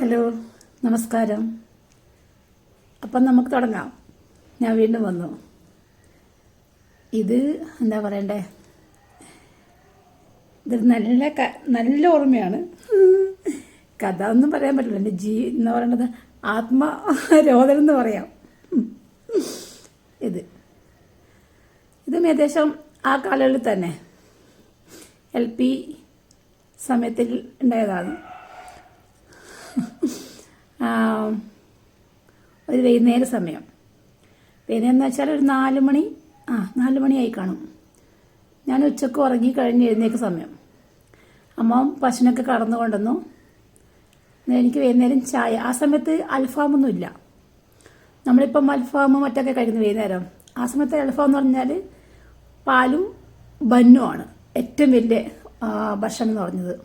Hello നമസ്കാരം. അപ്പം നമുക്ക് തുടങ്ങാം. ഞാൻ വീണ്ടും വന്നു. ഇത് എന്താ പറയണ്ടേ? ഇത് നല്ല നല്ല ഓർമ്മയാണ്. കഥ ഒന്നും പറയാൻ പറ്റില്ല. എന്റെ ജീ എന്ന് പറയണത്? ആത്മരോധനം എന്ന് പറയാം. ഇത്. ഇതും ഏകദേശം ആ കാലങ്ങളിൽ തന്നെ. എൽ പി സമയത്തിൽ ഉണ്ടായതാണ്. ഒരു വൈകുന്നേര സമയം. വൈകുന്നേരം എന്ന് വെച്ചാൽ ഒരു നാല് മണി ആ നാല് മണിയായി കാണും. ഞാൻ ഉച്ചയ്ക്ക് ഉറങ്ങി കഴിഞ്ഞ് എഴുന്നേക്ക് സമയം. അമ്മ പശുവിനൊക്കെ കടന്നു കൊണ്ടുവന്നു. എനിക്ക് വൈകുന്നേരം ചായ. ആ സമയത്ത് അൽഫാമൊന്നും ഇല്ല. നമ്മളിപ്പം അൽഫാമ് മറ്റൊക്കെ കഴിക്കുന്നു വൈകുന്നേരം. ആ സമയത്ത് അൽഫാം എന്ന് പറഞ്ഞാൽ പാലും ബന്നുമാണ് ഏറ്റവും വലിയ ഭക്ഷണം എന്ന് പറഞ്ഞത്.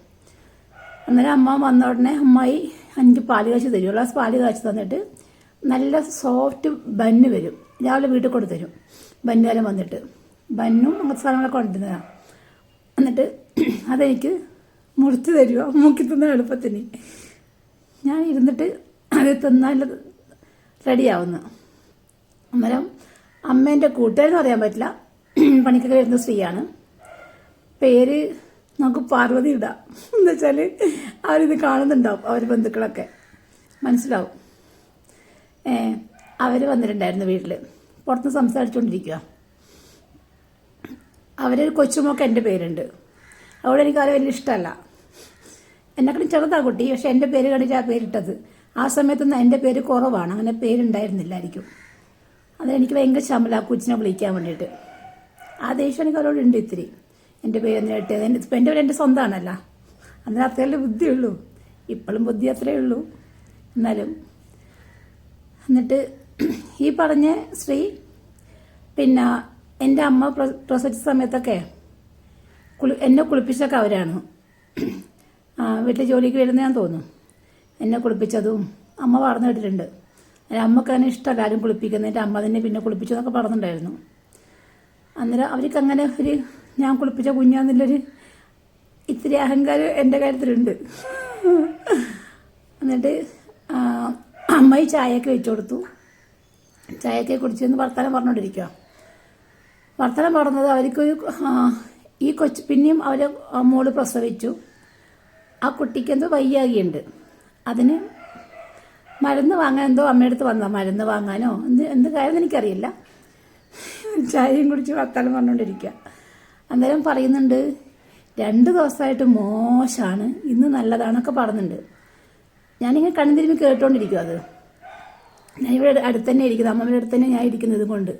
അന്നേരം അമ്മ വന്ന ഉടനെ അമ്മായി എനിക്ക് പാൽ കാച്ചി തരും. ഒരു ഗ്ലാസ് പാൽ കാച്ചി തന്നിട്ട് നല്ല സോഫ്റ്റ് ബന്ന് വരും. രാവിലെ വീട്ടിൽ കൊണ്ട് തരും. വന്നിട്ട്. ബന്നും അങ്ങനത്തെ സാധനങ്ങളൊക്കെ കൊണ്ടുവരുന്നതാണ് എന്നിട്ട് അതെനിക്ക് മുറിച്ച് തരുക മുക്കി തന്ന എളുപ്പത്തിന്. ഞാൻ ഇരുന്നിട്ട് അത് തിന്നാൽ റെഡിയാവുന്നു അന്നേരം അമ്മേന്റെ കൂട്ടുകാരെന്ന് പറയാൻ പറ്റില്ല. പണിക്കൊക്കെ വരുന്ന സ്ത്രീയാണ്. പേര് നമുക്ക് പാർവതി ഇടാം. എന്ന് വെച്ചാൽ അവരിത് കാണുന്നുണ്ടാവും അവർ ബന്ധുക്കളൊക്കെ. മനസ്സിലാവും. ഏ അവർ വന്നിട്ടുണ്ടായിരുന്നു വീട്ടിൽ പുറത്ത് സംസാരിച്ചുകൊണ്ടിരിക്കുക അവരൊരു കൊച്ചുമൊക്കെ എന്റെ പേരുണ്ട്. അവിടെ എനിക്ക് അവരെ വലിയ ഇഷ്ടമല്ല. എന്നെക്കാളും ചെറുതാ കുട്ടി പക്ഷെ എന്റെ പേര് കണ്ടിട്ട് ആ പേരിട്ടത്. ആ സമയത്തൊന്നും എന്റെ പേര് കുറവാണ് അങ്ങനെ പേരുണ്ടായിരുന്നില്ലായിരിക്കും. അതെനിക്ക് ഭയങ്കര ശമല കൊച്ചിനെ വിളിക്കാൻ വേണ്ടിയിട്ട്. ആ ദേഷ്യം എനിക്ക് അവരോടുണ്ട് ഇത്തിരി. എന്റെ പേര് തന്നെ ഇട്ടത്. എന്റെ ഇപ്പം എന്റെ പേര് എന്റെ സ്വന്തമാണല്ല. അന്നേരം അത്രയല്ലേ ബുദ്ധിയുള്ളൂ. ഇപ്പോഴും ബുദ്ധി അത്രയേ ഉള്ളൂ. എന്നാലും എന്നിട്ട് ഈ പറഞ്ഞ സ്ത്രീ പിന്നെ എന്റെ അമ്മ പ്ര- പ്രസവിച്ച സമയത്തൊക്കെ കുളി എന്നെ കുളിപ്പിച്ചൊക്കെ അവരാണ്. വീട്ടിൽ ജോലിക്ക് വരുന്ന ഞാൻ തോന്നുന്നു എന്നെ കുളിപ്പിച്ചതും അമ്മ പറഞ്ഞു കേട്ടിട്ടുണ്ട്. അമ്മയ്ക്ക് അതിന് ഇഷ്ടമല്ല ആരും കുളിപ്പിക്കുന്നതിന്റെ അമ്മ തന്നെ പിന്നെ കുളിപ്പിച്ചു എന്നൊക്കെ പറഞ്ഞിട്ടുണ്ടായിരുന്നു. അന്നേരം അവർക്ക് അങ്ങനെ ഒരു ഞാൻ കുളിപ്പിച്ച കുഞ്ഞാന്നുള്ളൊരു ഇത്തിരി അഹങ്കാരം എന്റെ കാര്യത്തിലുണ്ട്. എന്നിട്ട് അമ്മയി ചായയൊക്കെ വെച്ചു കൊടുത്തു. ചായയൊക്കെ കുടിച്ചെന്ന് വർത്തമാനം പറഞ്ഞുകൊണ്ടിരിക്കുക വർത്തമാനം പറഞ്ഞത് അവർക്കൊരു ഈ കൊച്ചു പിന്നെയും അവരെ മോൾ പ്രസവിച്ചു. ആ കുട്ടിക്ക് എന്തോ വയ്യാകിയുണ്ട് അതിന് മരുന്ന് വാങ്ങാൻ എന്തോ അമ്മയടുത്ത് വന്നാൽ മരുന്ന് വാങ്ങാനോ? എന്ത് എന്ത് കാര്യം എനിക്കറിയില്ല. ചായയും കുടിച്ച് വർത്താനം പറഞ്ഞുകൊണ്ടിരിക്കുക അന്നേരം പറയുന്നുണ്ട് രണ്ട് ദിവസമായിട്ട് മോശമാണ് ഇന്ന് നല്ലതാണൊക്കെ പറയുന്നുണ്ട് ഞാനിങ്ങനെ കണ്ണുതിരുമ്പി കേട്ടോണ്ടിരിക്കും അത്. ഞാൻ ഇവിടെ അടുത്ത് തന്നെ ഇരിക്കുന്നത് അമ്മമ്മയുടെ അടുത്ത് തന്നെ ഞാൻ ഇരിക്കുന്നത് കൊണ്ട്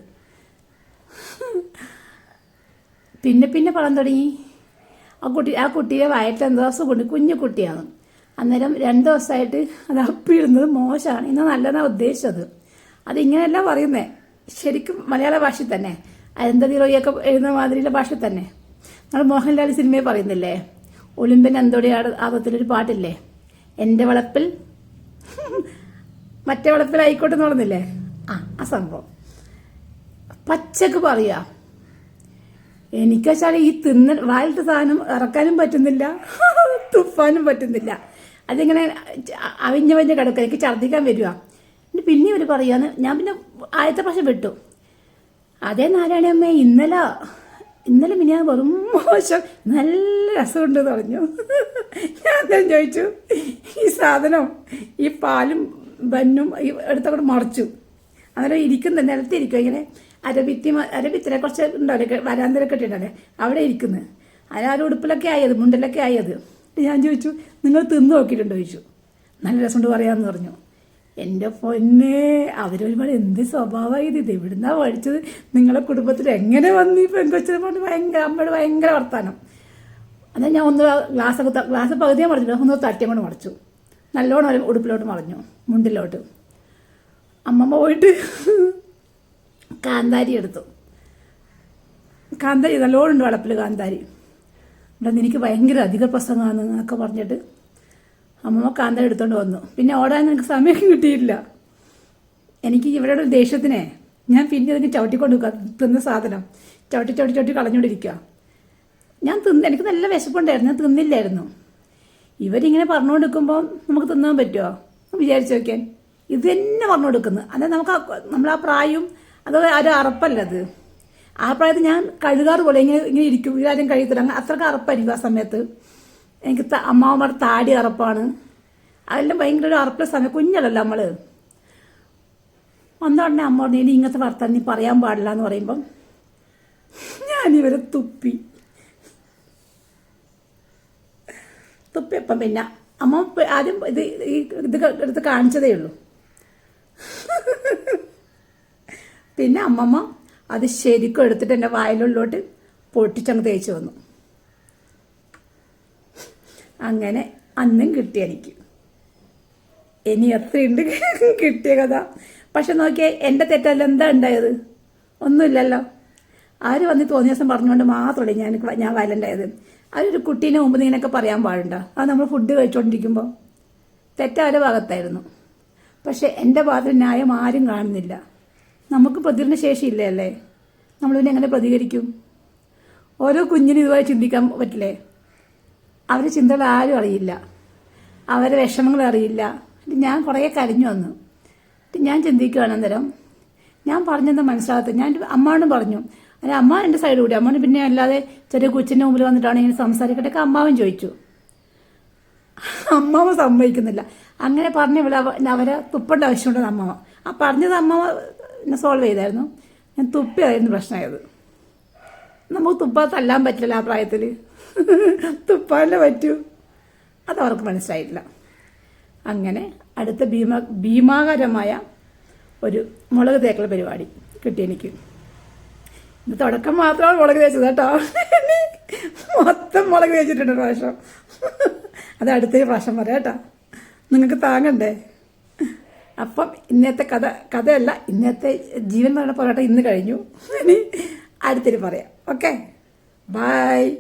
പിന്നെ പിന്നെ പറയാൻ തുടങ്ങി. ആ കുട്ടി ആ കുട്ടിയെ എന്തോ കൊണ്ട് കുഞ്ഞു കുട്ടിയാണ്. അന്നേരം രണ്ട് ദിവസമായിട്ട് അത് അപ്പിടുന്നത് മോശമാണ് ഇന്ന് നല്ലതാണ് ഉദ്ദേശിച്ചത്. അതിങ്ങനെയല്ല പറയുന്നത് ശരിക്കും മലയാള ഭാഷയിൽ തന്നെ. അരുന്ധതി റോയിയൊക്കെ എഴുതുന്ന മാതിരിയുള്ള ഭാഷ തന്നെ. നമ്മൾ മോഹൻലാൽ സിനിമയെ പറയുന്നില്ലേ? ഒളിമ്പിൻ എന്തോടെ ആദത്തിലൊരു പാട്ടില്ലേ? എന്റെ വളപ്പിൽ മറ്റേ വളപ്പിൽ ആയിക്കോട്ടെ എന്ന് പറഞ്ഞില്ലേ? ആ ആ സംഭവം. പച്ചക്ക് പറയാ. എനിക്ക് വെച്ചാൽ ഈ തിന്ന വായിലത്തെ സാധനം ഇറക്കാനും പറ്റുന്നില്ല. തുപ്പാനും പറ്റുന്നില്ല. അതിങ്ങനെ അവിഞ്ഞ വഞ്ഞ കിടക്കുക എനിക്ക് ഛർദ്ദിക്കാൻ വരിക. പിന്നെ ഇവർ പറയാന്ന് ഞാൻ പിന്നെ ആദ്യത്തെ പക്ഷെ വിട്ടു. അതേ നാരായണമ്മേ ഇന്നലെ ഇന്നലെ മിനിയാ വെറും മോശം നല്ല രസമുണ്ട് പറഞ്ഞു. ഞാൻ അന്നേരം ചോദിച്ചു? ഈ സാധനം ഈ പാലും ബന്നും എടുത്തങ്ങോട്ട് മറച്ചു. അന്നേരം ഇരിക്കുന്ന നിലത്തിരിക്കും ഇങ്ങനെ. അരഭിത്തി അരഭിത്തിനെ കുറച്ച് ഉണ്ടാവില്ലേ വരാന്തരൊക്കെ ഇട്ടിട്ടുണ്ടല്ലേ അവിടെ ഇരിക്കുന്നു. അതിനാ ഉടുപ്പിലൊക്കെ ആയത് മുണ്ടിലൊക്കെ ആയത് ഞാൻ ചോദിച്ചു നിങ്ങൾ തിന്നു നോക്കിയിട്ടുണ്ടോ? ചോദിച്ചു. നല്ല രസമുണ്ട് പറയാമെന്ന് പറഞ്ഞു. എന്റെ പൊന്നെ അവരൊരുപാട് എന്ത് സ്വഭാവമായി ഇത്? എവിടുന്നാ പഠിച്ചത്? നിങ്ങളെ കുടുംബത്തിൽ എങ്ങനെ വന്നു ഈ പെൺകൊച്ചിനെ കൊണ്ട് ഭയങ്കര അമ്മയുടെ ഭയങ്കര വർത്താനം. എന്നാൽ ഞാൻ ഒന്ന് ഗ്ലാസ് ഗ്ലാസ് പകുതിയെ മറിച്ചില്ല ഒന്ന് തട്ടിയും കൊണ്ട് മറിച്ചു. നല്ലോണം ഒരു ഉടുപ്പിലോട്ട് മറിഞ്ഞു മുണ്ടിലോട്ട്. അമ്മമ്മ പോയിട്ട് കാന്താരി എടുത്തു. കാന്താരി നല്ലോണം ഉണ്ട് വളപ്പിൽ കാന്താരി. ഇവിടെ എനിക്ക് ഭയങ്കര അധിക പ്രസംഗമാണ് എന്നൊക്കെ പറഞ്ഞിട്ട് അമ്മമ്മ കാന്ത എടുത്തോണ്ട് വന്നു. പിന്നെ ഓടാൻ എനിക്ക് സമയം കിട്ടിയില്ല എനിക്ക് ഇവരുടെ ദേഷ്യത്തിനെ ഞാൻ പിന്നെ അതിന് ചവിട്ടിക്കൊണ്ട് തിന്ന സാധനം. ചവിട്ടി ചവിട്ടി ചവിട്ടി കളഞ്ഞുകൊണ്ടിരിക്കുക ഞാൻ തിന്ന് എനിക്ക് നല്ല വിശപ്പുണ്ടായിരുന്നു ഞാൻ തിന്നില്ലായിരുന്നു. ഇവരിങ്ങനെ പറഞ്ഞു നമുക്ക് തിന്നാൻ പറ്റുമോ വിചാരിച്ചു നോക്കിയാൽ ഇത് തന്നെ പറഞ്ഞു കൊടുക്കുന്നത് അതായത് നമുക്ക് നമ്മൾ ആ പ്രായവും അത് ഒരു അറപ്പല്ല അത്. ആ പ്രായത്തിൽ ഞാൻ കഴുകാറ് പോലെ ഇങ്ങനെ ഇങ്ങനെ ഇരിക്കും ഇതാരും കഴിയത്തില്ല അത്രയ്ക്ക് അറപ്പായിരിക്കും ആ സമയത്ത്. എനിക്ക് അമ്മാവന്മാരുടെ താടി അറപ്പാണ്. അതെല്ലാം ഭയങ്കര ഒരു അറപ്പുള്ള സമയം. കുഞ്ഞല്ലല്ലോ നമ്മൾ. വന്ന ഉടനെ അമ്മ പറഞ്ഞു ഇനി ഇങ്ങനത്തെ വർത്താൻ നീ പറയാൻ പാടില്ല എന്ന് പറയുമ്പം ഞാനിവരെ തുപ്പി. തുപ്പിയപ്പം പിന്നെ അമ്മ ആദ്യം ഇത് ഇത് എടുത്ത് കാണിച്ചതേ ഉള്ളൂ. പിന്നെ അമ്മമ്മ അത് ശരിക്കും എടുത്തിട്ട് എന്റെ വായലുള്ളിലോട്ട് പൊട്ടിച്ചങ്ങ് തേച്ച് വന്നു. അങ്ങനെ അന്നും കിട്ടി എനിക്ക് ഇനി എത്രയുണ്ട് കിട്ടിയ കഥ. പക്ഷെ നോക്കിയാൽ എന്റെ തെറ്റല്ല എന്താ ഉണ്ടായത്? ഒന്നുമില്ലല്ലോ. ആര് വന്ന് തോന്നിയ ദിവസം പറഞ്ഞുകൊണ്ട് മാത്രമല്ലേ ഞാൻ ഞാൻ വയലന്റായത് അവരൊരു കുട്ടീനെ മുമ്പ് ഇങ്ങനെയൊക്കെ പറയാൻ പാടുണ്ടോ? അത് നമ്മൾ ഫുഡ് കഴിച്ചുകൊണ്ടിരിക്കുമ്പോൾ തെറ്റാരുടെ ഭാഗത്തായിരുന്നു. പക്ഷേ എന്റെ ഭാഗത്ത് ന്യായം ആരും കാണുന്നില്ല. നമുക്ക് പ്രതികരണ ശേഷിയില്ലേ അല്ലേ? എങ്ങനെ പ്രതികരിക്കും? ഓരോ കുഞ്ഞിനും ഇതുപോലെ ചിന്തിക്കാൻ പറ്റില്ലേ? അവരുടെ ചിന്തകൾ ആരും അറിയില്ല. അവരെ വിഷമങ്ങൾ അറിയില്ല. ഞാൻ കുറേ കരഞ്ഞു വന്നു ഞാൻ ചിന്തിക്കുകയാണ് അന്നേരം ഞാൻ പറഞ്ഞത് മനസ്സിലാകത്ത? ഞാൻ അമ്മാവനും പറഞ്ഞു അല്ല അമ്മ എന്റെ സൈഡ് കൂടി. അമ്മാവന് പിന്നെ അല്ലാതെ ചെറിയ കൊച്ചിന്റെ മുമ്പിൽ വന്നിട്ടാണ് ഇങ്ങനെ സംസാരിക്കട്ടെ. അമ്മാവൻ ചോദിച്ചു. അമ്മാവ സമ്മതിക്കുന്നില്ല. അങ്ങനെ പറഞ്ഞ ഇവിടെ അവരെ തുപ്പേണ്ട ആവശ്യമുണ്ടെന്ന് അമ്മാവ ആ പറഞ്ഞത് അമ്മാവ സോൾവ് ചെയ്തായിരുന്നു. ഞാൻ തുപ്പിയായിരുന്നു പ്രശ്നമായത്. നമുക്ക് തുപ്പാ തല്ലാൻ പറ്റില്ല ആ പ്രായത്തിൽ തുപ്പാനല്ലേ പറ്റൂ. അത് അവർക്ക് മനസ്സിലായിട്ടില്ല. അങ്ങനെ അടുത്ത ഭീമ ഭീമാകരമായ ഒരു മുളക് തേക്കൽ പരിപാടി കിട്ടി എനിക്ക്. ഇത് തുടക്കം മാത്രമാണ് മുളക് തേച്ചത് കേട്ടോ. മൊത്തം മുളക് തേച്ചിട്ടുണ്ട് പ്രാവശ്യം. അത് അടുത്തൊരു പ്രാവശ്യം പറയാം കേട്ടോ. നിങ്ങൾക്ക് താങ്ങണ്ടേ? അപ്പം ഇന്നത്തെ കഥ കഥയല്ല ഇന്നത്തെ ജീവൻ മരണ പോരാട്ടം ഇന്ന് കഴിഞ്ഞു. ഇനി അടുത്തൊരു പറയാം. ഓക്കെ? ബൈ.